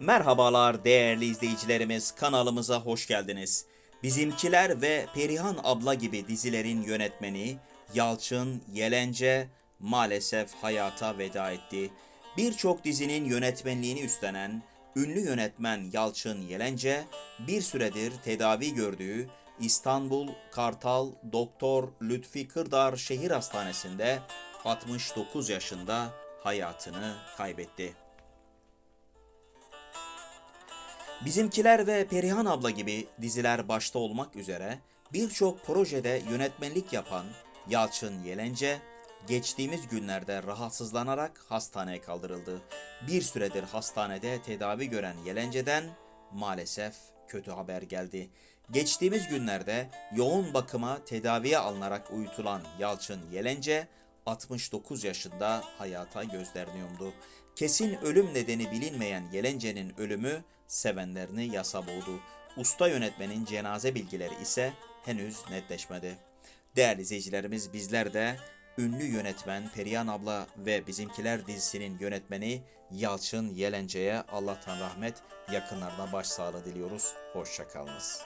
Merhabalar değerli izleyicilerimiz kanalımıza hoş geldiniz. Bizimkiler ve Perihan abla gibi dizilerin yönetmeni Yalçın Yelence maalesef hayata veda etti. Birçok dizinin yönetmenliğini üstlenen ünlü yönetmen Yalçın Yelence bir süredir tedavi gördüğü İstanbul Kartal Doktor Lütfi Kırdar Şehir Hastanesi'nde 69 yaşında hayatını kaybetti. Bizimkiler ve Perihan abla gibi diziler başta olmak üzere birçok projede yönetmenlik yapan Yalçın Yelence geçtiğimiz günlerde rahatsızlanarak hastaneye kaldırıldı. Bir süredir hastanede tedavi gören Yelence'den maalesef kötü haber geldi. Geçtiğimiz günlerde yoğun bakıma tedaviye alınarak uyutulan Yalçın Yelence 69 yaşında hayata gözlerini yumdu. Kesin ölüm nedeni bilinmeyen Yelence'nin ölümü sevenlerini yasa boğdu. Usta yönetmenin cenaze bilgileri ise henüz netleşmedi. Değerli izleyicilerimiz bizler de ünlü yönetmen Perihan Abla ve Bizimkiler dizisinin yönetmeni Yalçın Yelence'ye Allah'tan rahmet yakınlarına başsağlığı diliyoruz. Hoşçakalınız.